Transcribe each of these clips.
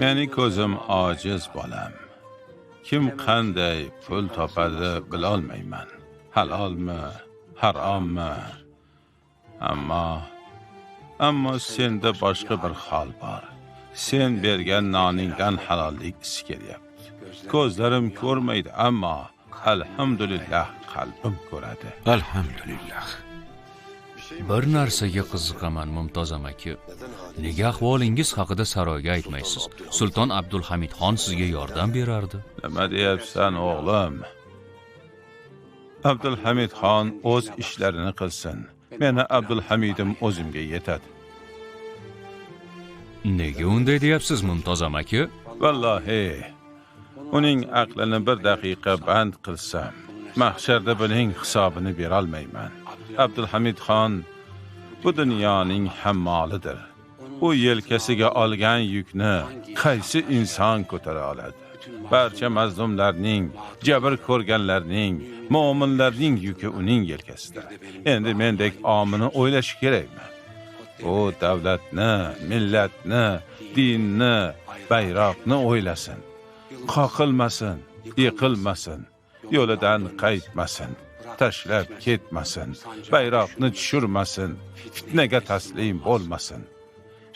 meni ko'zim ojiz bolam. Kim qanday pul topadi bilolmayman. Halolmi harommi? Ammo ammo senda boshqa bir hol bor. Sen bergan noningdan halollik isi kelyapti. Ko'zlarim ko'rmaydi ammo alhamdulillah qalbim ko'radi. Alhamdulillah. Bir narsaga qiziqaman mumtoz amaki nega ahvolingiz haqida saroyga aytmaysiz. Sulton abdulhamidxon sizga yordam berardi. Nima deyapsan o'g'lim? Abdulhamid xon o'z ishlarini qilsin. Meni abdulhamidim o'zimga yetadi. Nega unday deyapsiz mumtoz amaki vallohi uning aqlini bir daqiqa band qilsam mahsharda buning hisobini berolmayman. Abdulhamid xon bu dunyoning hammolidir u yelkasiga olgan yukni qaysi inson ko'tara oladi? Barcha mazlumlarning jabr ko'rganlarning mo'minlarning yuki uning yelkasida. Endi mendek omini o'ylashi kerakmi? U davlatni millatni dinni bayroqni o'ylasin. Qoqilmasin yiqilmasin. Yo'lidan qaytmasin tashlab ketmasin bayroqni tushirmasin fitnaga taslim bo'lmasin.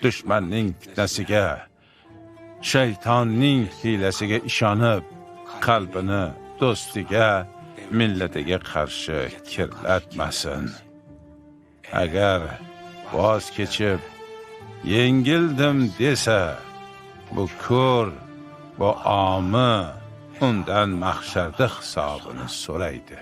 Dushmanning fitnasiga shaytonning hiylasiga ishonib qalbini do'stiga millatiga qarshi kirlatmasin. Agar voz kechib yengildim desa bu ko'r bu omi undan mahsharda hisobini so'raydi